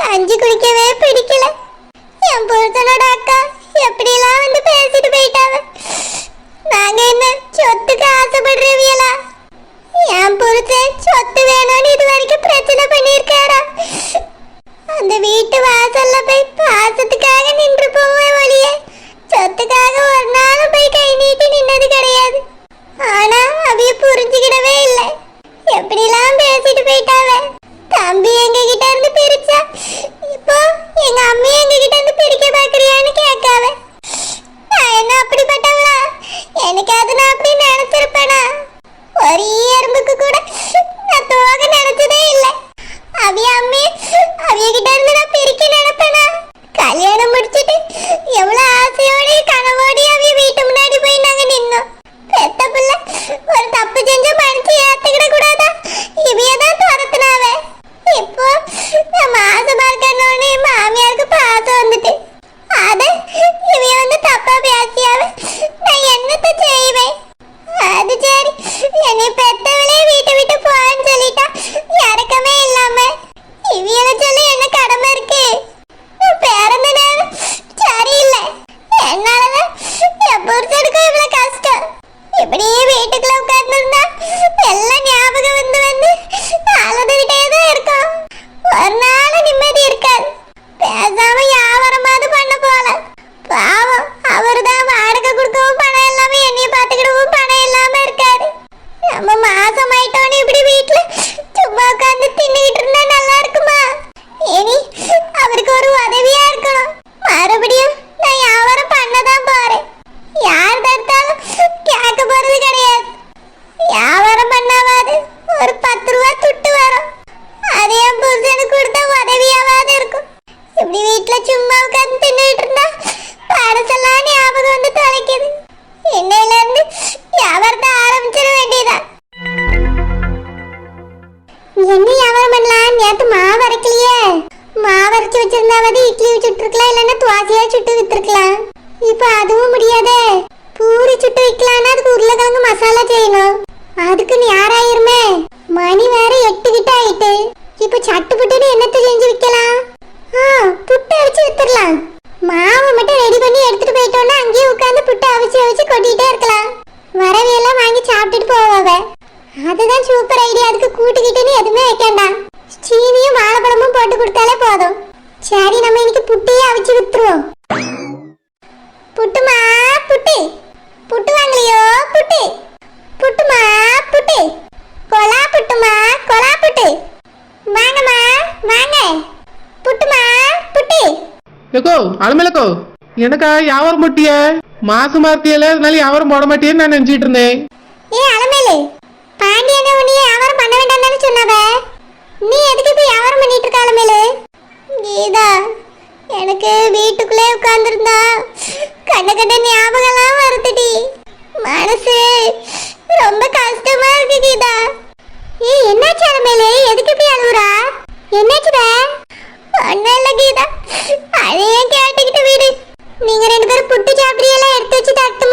கஞ்சி குடிக்கவே பிடிக்கல. என் பொழுத niye ben மறுபடியும்? எப்பயாவது இட்லி சுட்டுருக்கலாம் இல்லைன்னா துவாசியா சுட்டு வித்துருக்கலாம். இப்போ அதுவும் முடியாதே. பூரி சுட்டு விற்கலாம்னா அதுக்கு உருளைக்கிழங்கு மசாலா செய்யணும். அதுக்கு நீ ஆறாயிருமே மணி வேற எட்டு கிட்ட ஆயிட்டு. இப்போ சட்டுப்பட்டுன்னு என்னத்தை செஞ்சு விற்கலாம் ஆ எக்கோ அனுமலக்கோ எனக்கா யாவரம் போட்டிய மாசமா இருக்கியல அதனால யாவரம் போட மாட்டியன்னு நான் நினைச்சிட்டு இருந்தேன். ஏ அலமேலு பாண்டியன உன்னை யாவரம் பண்ண வேண்டாம் தானே நீ எதுக்கு இப்ப யாவரம் பண்ணிட்டு இருக்க அலமேலு? கீதா எனக்கு வீட்டுக்குள்ளே உட்கார்ந்துருந்தா கண்ண கண்ண ஞாபகம்லாம் வருதுடி. மனசு ரொம்ப கஷ்டமா இருக்கு கீதா. ஏய் என்னாச்சு அலமேலு? எதுக்கு இப்படி அழுகுறா என்னாச்சுடா? ஒன்றும் இல்லை கீதா அதையே கேட்டுக்கிட்டு வீடு. நீங்கள் ரெண்டு பேரும் புட்டு சாப்பிட்றீங்களா? எடுத்து வச்சு டாக்டர்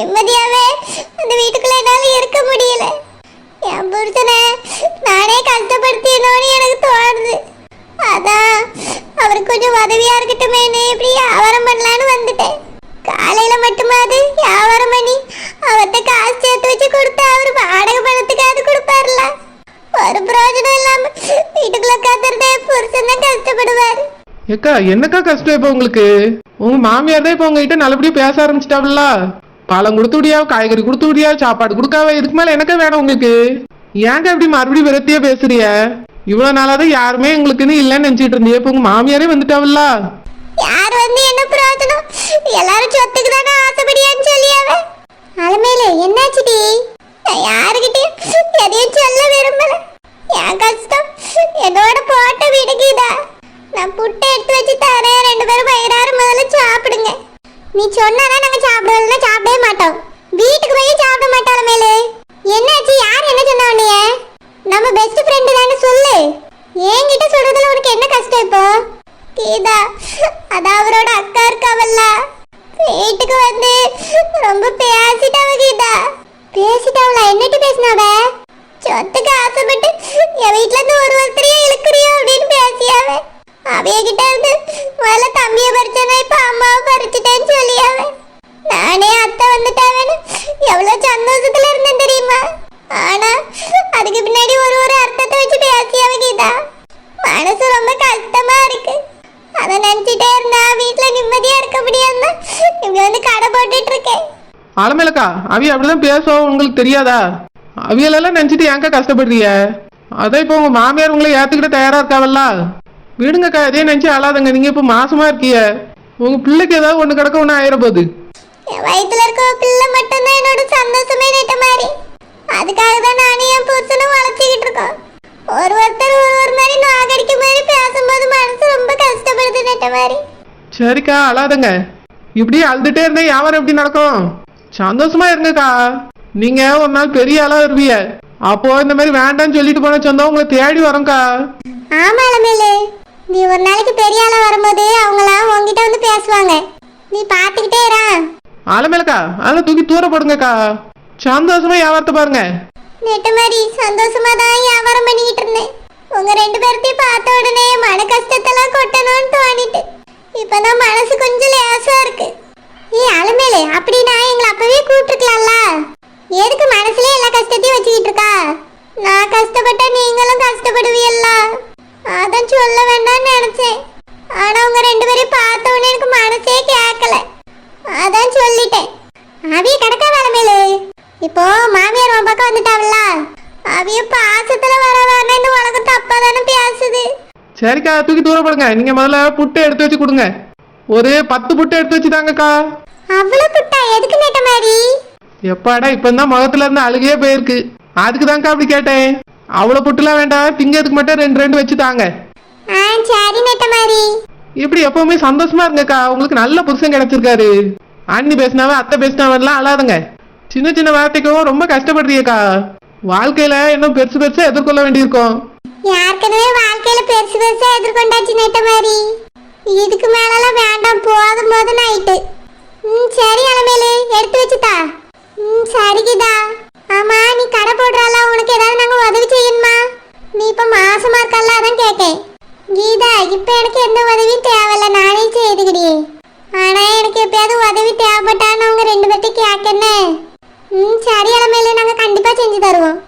நிம்மதியாவே அந்த வீட்டுக்குள்ள என்னால இருக்க முடியல. என் புருஷனை நானே கஷ்டப்படுத்தினோன்னு எனக்கு தோணுது. அதான் அவருக்கு கொஞ்சம் உதவியா இருக்கட்டுமேனு இப்படி வியாபாரம் பண்ணலான்னு வந்துட்டேன். காலையில மட்டுமாவது வியாபாரம் பண்ணி அவர்கிட்ட காசு சேர்த்து வச்சு கொடுத்தா அவர் வாடகை பணத்துக்காவது கொடுப்பார்ல. ஒரு பிரயோஜனம் இல்லாம வீட்டுக்குள்ள காத்திருந்தே புருஷன் தான் கஷ்டப்படுவாரு. ஏக்கா என்னக்கா கஷ்டம் இப்போ உங்களுக்கு? உங்க மாமியார் தான் இப்போ உங்ககிட்ட நல்லபடியா பேச ஆரம்பிச்சிட்டாப்ல. பழம் கொடுத்து விடியா காய்கறி கொடுத்து விடியா சாப்பாடு கொடுக்காவ இதுக்கு மேல எனக்கே வேணும் உங்களுக்கு. ஏங்க இப்படி மறுபடியும் விரத்தியா பேசுறிய இவ்வளவு நாளாதான் யாருமே எங்களுக்குன்னு இல்லைன்னு நினைச்சிட்டு இருந்தீங்க. இப்போ உங்க மாமியாரே வந்துட்டாவில்ல? யார் வந்து என்ன பிரார்த்தனை எல்லாரும் சொத்துக்கு தானே ஆசைப்படியான்னு சொல்லியாவ அலமேலு என்னாச்சுடி நான் யாருக்கிட்டையும் எதையும் சொல்ல விரும்பல என் கஷ்டம் என்னோட போட்ட விடுக்குதா நான் புட்டை எடுத்து வச்சு தரேன் ரெண்டு பேரும் வயிறாறு முதல்ல சாப்பிடுங்க நீ சொன்னாதான் நாங்க சாப்பிடுவோம்னா சாப்பிடவே மாட்டோம் வீட்டுக்கு போய் சாப்பிட மாட்டோம் அலமேலு என்னாச்சு யார் என்ன சொன்னா உன்னைய நம்ம பெஸ்ட் ஃப்ரெண்டு தானே சொல்லு என்கிட்ட சொல்றதுல உனக்கு என்ன கஷ்டம் இப்போ கீதா அது அவரோட அக்கா இருக்காவல்ல வீட்டுக்கு வந்து ரொம்ப பேசிட்டாவ கீதா பேசிட்டாவல என்னட்டு பேசினாவ சொத்துக்கு ஆசைப்பட்டு என் வீட்ல இருந்து ஒரு ஒருத்தரையே இழுக்குறியோ அப்படின்னு பேசியாவ அவைய கிட்ட இருந்து முதல்ல தம்பிய பறிச்சனா இப்ப அம்மாவை பறிச்சுட்டேன்னு சொல்லியாவ நானே அத்தை வந்துட்டாவேன்னு எவ்வளவு சந்தோஷத்துல இருந்தேன் தெரியுமா ஆனா அதுக்கு பின்னாடி ஒரு ஒரு அர்த்தத்தை வச்சு பேசியாவ கீதா மனசு ரொம்ப கஷ்டமா இருக்கு அத நினைச்சிட்டே இருந்தா வீட்ல நிம்மதியா இருக்க முடியாம இப்படி வந்து கடை போட்டுட்டு இருக்கேன் ஆலமேலக்கா அவிய அப்படிதான் பேசுவோம் உங்களுக்கு தெரியாதா? அவியலெல்லாம் நினைச்சிட்டு ஏன்க்கா கஷ்டப்படுறிய அதான் இப்போ உங்க மாமியார் உங்களை ஏத்துக்கிட்ட தயாரா இருக்காவல்ல? விடுங்கக்கா இதே நினைச்சு அழாதங்க. நீங்க இப்போ மாசமா இருக்கீங்க. உங்க பிள்ளைக்கு ஏதாவது ஒண்ணு கிடக்க ஒண்ணு ஆயிர போகுது. வயித்துல இருக்க பிள்ளை மட்டும்தான் என்னோட சந்தோஷமே நெட்ட மாதிரி. அதுக்காக தான் நானும் என் புருஷனும் வளர்ச்சிக்கிட்டு இருக்கோம். ஒரு ஒருத்தர் ஒரு ஒரு மாதிரி நாகடிக்க மாதிரி பேசும்போது மனசு ரொம்ப கஷ்டப்படுது நெட்ட மாதிரி. சரிக்கா அழாதங்க. இப்படியே அழுதுட்டே இருந்தா வியாபாரம் எப்படி நடக்கும்? சந்தோஷமா இருங்கக்கா நீங்க ஒரு நாள் பெரிய ஆளா இருப்பீங்க அப்போ இந்த மாதிரி வேண்டாம்னு சொல்லிட்டு போன சொந்தம் உங்களை தேடி வரோம்க்கா. ஆமா அலமேலு நீ ஒரு நாளைக்கு பெரிய ஆளா வரும்போது அவங்களாம் உன்கிட்ட வந்து பேசுவாங்க. நீ பாத்துக்கிட்டே இரா. ஆலமேலக்கா அதெல்லாம் தூக்கி தூர போடுங்கக்கா. சந்தோஷமா வியாபாரத்தை பாருங்க. நெட்ட மாதிரி சந்தோஷமா தான் வியாபாரம் பண்ணிக்கிட்டு இருந்தேன். உங்க ரெண்டு பேர்த்தையும் பார்த்த உடனே மன கஷ்டத்தெல்லாம் கொட்டணும்னு தோணிட்டு. இப்பதான் மனசு கொஞ்சம் லேசா இருக்கு. ஏ அலமேலு அப்படின்னா எங்களை அப்பவே கூப்பிட்டுருக்கலாம்ல எதுக்கு மனசுல எல்லா கஷ்டத்தையும் வச்சுக்கிட்டு இருக்கா? நான் கஷ்டப்பட்டா நீங்களும் கஷ்டப்படுவீல்ல அதான் சொல்ல வேண்டாம்னு நினைச்சேன். ஆனா உங்க ரெண்டு பேரையும் பார்த்த உடனே எனக்கு மனசே கேட்கல அதான் சொல்லிட்டேன். அவிய கிடக்கா வேலைமேலு? இப்போ மாமியார் உன் பக்கம் வந்துட்டாவல்ல? அவிய பாசத்துல வர வேணா இந்த உலகம் தப்பா தானே பேசுது? சரிக்கா தூக்கி தூரம் போடுங்க. நீங்க முதல்ல புட்டு எடுத்து வச்சு கொடுங்க. ஒரு பத்து புட்டு எடுத்து வச்சுதாங்கக்கா. அவ்வளவு புட்டா எதுக்கு நேட்ட மாதிரி? எப்பாடா இப்பதான் முகத்துல இருந்து அழுகையே போயிருக்கு. அதுக்கு தான்க்கா அப்படி கேட்டேன். அவ்வளவு புட்டுலாம் வேண்டாம் திங்கிறதுக்கு மட்டும் ரெண்டு ரெண்டு வச்சு தாங்க. ஆ சரி நேட்ட மாதிரி. இப்படி எப்பவுமே சந்தோஷமா இருங்கக்கா உங்களுக்கு நல்ல புருஷன் கிடைச்சிருக்காரு. அண்ணி பேசினாவே அத்தை பேசினாவெல்லாம் அழாதுங்க. சின்ன சின்ன வார்த்தைக்கும் ரொம்ப கஷ்டப்படுறியக்கா வாழ்க்கையில இன்னும் பெருசு பெருசா எதிர்கொள்ள வேண்டியிருக்கும். யாருக்கனவே வாழ்க்கையில பெருசு பெருசா எதிர்கொண்டாச்சு நேட்ட மாதிரி. இதுக்கு மேலலாம் வேண்டாம் போதும் போது நைட்டு ம் சரி அலமேலு எடுத்து வச்சுதா ம் சரிக்குதா ஆமா நீ கடை போடுறால உனக்கு ஏதாவது நாங்க உதவி செய்யணுமா? நீ இப்ப மாசமா இருக்கல்ல அதான் கேட்டேன். கீதா இப்ப எனக்கு எந்த உதவியும் தேவையில்ல. நானே செய்துக்கிடியே ஆனா எனக்கு எப்பயாவது உதவி தேவைப்பட்டான்னு அவங்க ரெண்டு பேர்த்தையும் கேட்கன்னு ம் சரி அலமேலு நாங்க கண்டிப்பா செஞ்சு தருவோம்.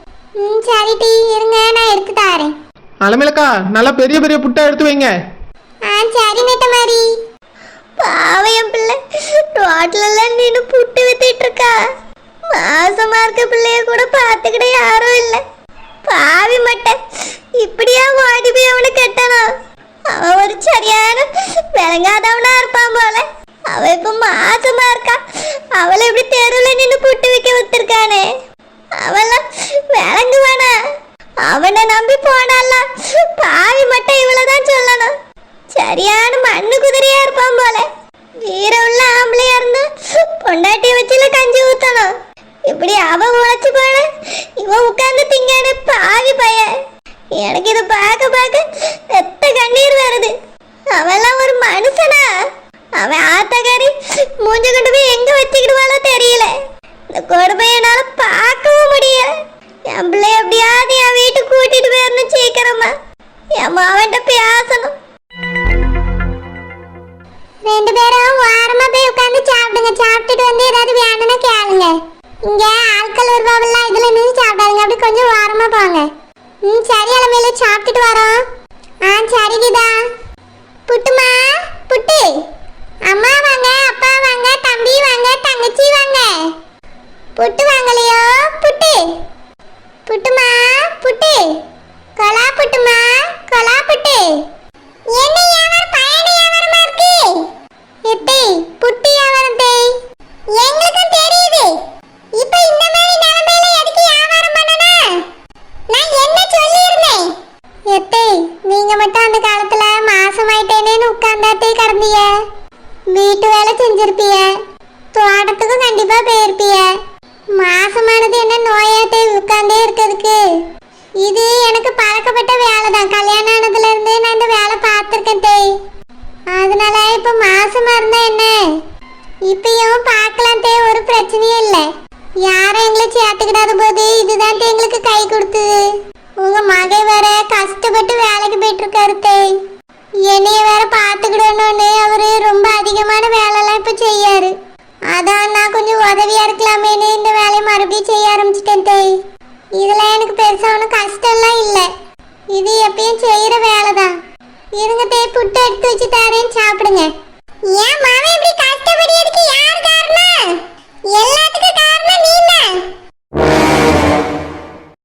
ம் சரி டி இருங்க நான் எடுத்து தாரேன். அலமேலக்கா நல்லா பெரிய பெரிய புட்டா எடுத்து வைங்க ஆ சரி நெட்ட மாதிரி பாவையம் பிள்ளை ரோட்ல நின்று புட்டு வித்துட்டு இருக்கா மாசமா இருக்க பிள்ளைய கூட பார்த்துக்கிட யாரும் இல்ல. பாவி மட்டை இப்படியா ஓடி போய் அவனை கட்டணும்? அவன் ஒரு சரியான விளங்காதவனா இருப்பான் போல. அவ இப்ப மாசமா இருக்கா. அவளை இப்படி தெருவில் நின்று புட்டு வைக்க வித்துருக்கானே? அவெல்லாம் விளங்குவானா? அவனை நம்பி போனால பாவி மட்டும் இவ்வளவுதான் சொல்லணும். சரியான மண்ணு குதிரையா இருப்பான் போல. வீர உள்ள ஆம்பளையா இருந்தா பொண்டாட்டிய வச்சுல கஞ்சி ஊத்தணும். இப்படி அவன் உழைச்சு போன இவன் உட்கார்ந்து திங்கான பாவி பைய. எனக்கு இதை பார்க்க பார்க்க ரத்த கண்ணீர் வருது. அவெல்லாம் ஒரு மனுஷனா? அவன் ஆத்தக்காரி மூஞ்ச கொண்டு போய் எங்க வச்சுக்கிடுவாளோ தெரியல. இந்த கொடுமையை பார்க்கவும் முடியல. என் பிள்ளை எப்படியாவது என் வீட்டுக்கு கூட்டிட்டு போயிடணும் சீக்கிரமா. என் மாவன்ட்ட பேசணும். ரெண்டு பேரும் ஓரமா போய் உட்காந்து சாப்பிடுங்க. சாப்பிட்டுட்டு வந்து ஏதாவது வேணும்னா கேளுங்க. இங்க ஆட்கள் வருவாங்கல்ல இதுல நின்று சாப்பிடாதுங்க. அப்படி கொஞ்சம் ஓரமா போங்க. ம் சரி நிலைமையில சாப்பிட்டுட்டு வரோம். ஆ சரி கீதா புட்டுமா புட்டு அம்மா வாங்க அப்பா வாங்க தம்பி வாங்க தங்கச்சி வாங்க புட்டு வாங்கலையோ புட்டு புட்டுமா புட்டு கொலா புட்டுமா கொலா புட்டு என்ன வியாபாரம் பயண வியாபாரமா இருக்கு எத்தை புட்டு வியாபாரம் தேய் எங்களுக்கும் தெரியுது இப்போ இந்த மாதிரி நிலைமையில எதுக்கு வியாபாரம் பண்ணணும் நான் என்ன சொல்லியிருந்தேன் எத்தை நீங்க மட்டும் அந்த காலத்துல மாசமாயிட்டேனேன்னு உட்கார்ந்தாத்தே கடந்தீங்க வீட்டு வேலை செஞ்சிருப்பீங்க தோட்டத்துக்கும் கண்டிப்பா போயிருப்பீங்க மாசமானது என்ன நோயாத்தே உட்கார்ந்தே இருக்கிறதுக்கு இது எனக்கு பழக்கப்பட்ட வேலை தான் கல்யாணம் ஆனதுல இருந்து நான் இந்த வேலை பார்த்துருக்கேன் தேய் அதனால இப்ப மாசமா இருந்தா என்ன? இப்பயும் பார்க்கலாம் தே ஒரு பிரச்சனையும் இல்லை. யாரும் எங்களை சேர்த்துக்கிடாத போது இதுதான் எங்களுக்கு கை கொடுத்தது. உங்க மகை வேற கஷ்டப்பட்டு வேலைக்கு போயிட்டு இருக்காரு தேய் என்னைய வேற பார்த்துக்கிடணும்னு அவரு ரொம்ப அதிகமான வேலைலாம் இப்ப செய்யாரு. அதான் நான் கொஞ்சம் உதவியா இருக்கலாமேன்னு இந்த வேலையை மறுபடியும் செய்ய ஆரம்பிச்சிட்டேன் தேய் இதெல்லாம் எனக்கு பெருசா ஒன்றும் கஷ்டம்லாம் இல்லை. இது எப்பயும் செய்யற வேலை தான் இருங்க போய் புட்டு எடுத்து வச்சு தரேன்னு சாப்பிடுங்க. ஏன் மாமா இப்படி கஷ்டப்படியதுக்கு யார் காரணம்? எல்லாத்துக்கும் காரணம் நீ தான்.